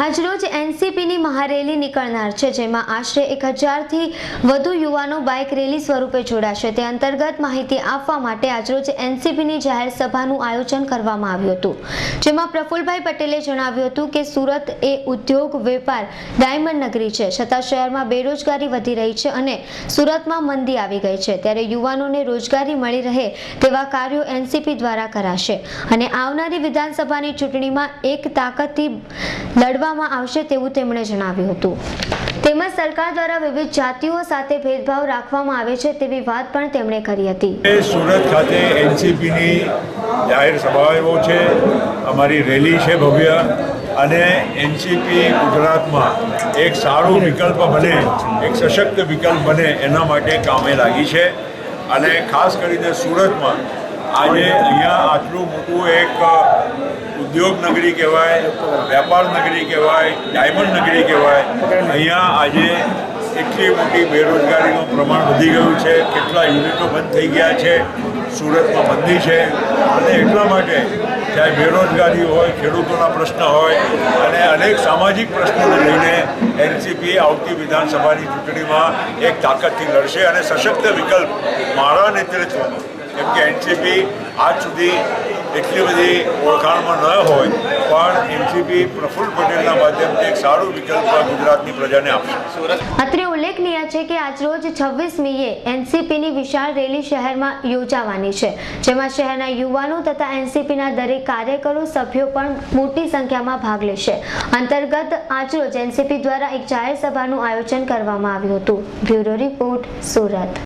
આજરોજ એનસીપીની મહારેલી નીકળનાર છે, જેમાં આશરે એક હજારથી વધુ યુવાનો બાઇક રેલી સ્વરૂપે જોડાશે. તે અંતર્ગત માહિતી આપવા માટે આજરોજ એનસીપીની જાહેર સભાનું આયોજન કરવામાં આવ્યું હતું. જેમાં પ્રફુલભાઈ પટેલે જણાવ્યું હતું કે સુરત એ ઉદ્યોગ વેપાર ડાયમંડ નગરી છે. છતાં શહેરમાં બેરોજગારી વધી રહી છે અને સુરતમાં મંદી આવી ગઈ છે. ત્યારે યુવાનોને રોજગારી મળી રહે તેવા કાર્યો એનસીપી દ્વારા કરાશે. અને આવનારી વિધાનસભાની ચૂંટણીમાં એક તાકાતથી લડવામાં આવશે તેવું તેમણે જણાવ્યું હતું. તેમજ સરકાર દ્વારા વિવિધ જાતિઓ સાથે ભેદભાવ રાખવામાં આવે છે તેવી વાત પણ તેમણે કરી હતી. સુરત ખાતે એનસીપીની જાહેર સભાઓ છે, અમારી રેલી છે ભવ્ય, અને એનસીપી ગુજરાતમાં એક સારો વિકલ્પ બને, એક સશક્ત વિકલ્પ બને એના માટે કામે લાગી છે. અને ખાસ કરીને સુરતમાં આજે અહીંયા આટલું મોટું એક ઉદ્યોગ નગરી કહેવાય, વેપાર નગરી કહેવાય, ડાયમંડ નગરી કહેવાય. અહીંયા આજે એટલી મોટી બેરોજગારીનું પ્રમાણ વધી ગયું છે, કેટલા યુનિટો બંધ થઈ ગયા છે, સુરતમાં બંધી છે. અને એટલા માટે ચાહે બેરોજગારી હોય, ખેડૂતોના પ્રશ્ન હોય, અને અનેક સામાજિક પ્રશ્નોને લઈને એનસીપી આવતી વિધાનસભાની ચૂંટણીમાં એક તાકાતથી લડશે. અને સશક્ત વિકલ્પ મારા નેતૃત્વમાં, કેમ કે એનસીપી આજ સુધી એટલી બધી ઓળખાણમાં ન હોય, પણ એમસીપી પ્રફુલ્લ પટેલના માધ્યમથી એક સારું વિકલ્પ ગુજરાતની પ્રજાને આપશે. અત્રે ઉલ્લેખનીય છે કે આજરોજ છવ્વીસ મીએ એનસીપીની વિશાળ રેલી શહેરમાં યોજાવાની છે, જેમાં શહેરના યુવાનો તથા એનસીપીના દરેક કાર્યકરો સભ્યો પણ મોટી સંખ્યામાં ભાગ લેશે. અંતર્ગત આજરોજ એનસીપી દ્વારા એક જાહેર સભાનું આયોજન કરવામાં આવ્યું હતું. Bureau report, Surat.